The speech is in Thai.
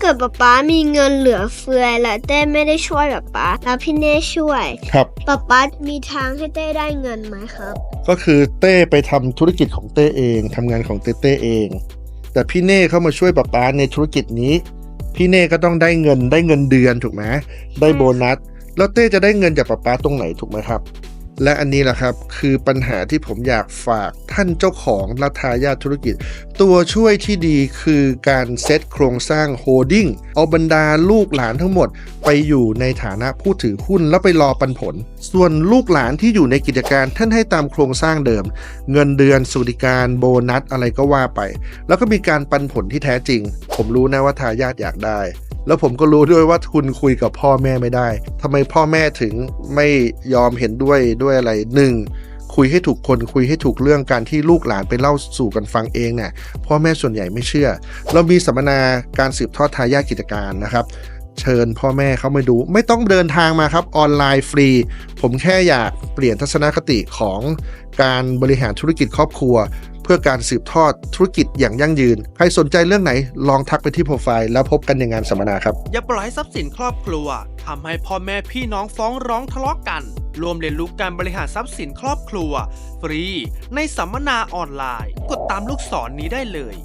เกิดป๊าป๊ามีเงินเหลือเฟือและเต้ไม่ได้ช่วยป๊าป๊าแล้วพี่เน่ช่วยครับ ป๊าป๊ามีทางให้เต้ได้เงินไหมครับ ก็คือเต้ไปทำธุรกิจของเต้เองทำงานของเต้เต้เอง แต่พี่เน่เข้ามาช่วยป๊าป๊าในธุรกิจนี้ พี่เน่ก็ต้องได้เงินได้เงินเดือนถูกไหมได้โบนัส แล้วเต้จะได้เงินจากป๊าป๊าตรงไหนถูกไหมครับ และอันนี้แหละครับคือปัญหาที่ผมอยากฝากท่านเจ้าของและทายาทธุรกิจ ตัวช่วยที่ดีคือการเซตโครงสร้างโฮดดิ้งเอาบรรดาลูกหลานทั้งหมด ไปอยู่ในฐานะผู้ถือหุ้นแล้วไปรอปันผล ส่วนลูกหลานที่อยู่ในกิจการท่านให้ตามโครงสร้างเดิม เงินเดือนสวัสดิการโบนัสอะไรก็ว่าไป แล้วก็มีการปันผลที่แท้จริง ผมรู้นะว่าทายาทอยากได้ แล้วผมก็รู้ด้วยว่าคุณคุยกับพ่อแม่ไม่ได้ทำไมพ่อแม่ถึงไม่ยอมเห็นด้วยด้วยอะไรหนึ่งคุยให้ถูกคนคุยให้ถูกเรื่องการที่ลูกหลานไปเล่าสู่กันฟังเองเนี่ยพ่อแม่ส่วนใหญ่ไม่เชื่อ เรามีสัมมนาการสืบทอดทายาทกิจการนะครับเชิญพ่อแม่เข้ามาดู ไม่ต้องเดินทางมาครับออนไลน์ฟรี ผมแค่อยากเปลี่ยนทัศนคติของการบริหารธุรกิจครอบครัว เพื่อการสืบทอดธุรกิจอย่างยั่งยืน ใครสนใจเรื่องไหนลองทักไปที่โปรไฟล์แล้วพบกันในงานสัมมนาครับ อย่าปล่อยให้ทรัพย์สินครอบครัวทำให้พ่อแม่พี่น้องฟ้องร้องทะเลาะกัน รวมเรียนรู้การบริหารทรัพย์สินครอบครัว ฟรี ในสัมมนาออนไลน์ กดตามลูกศรนนี้ได้เลย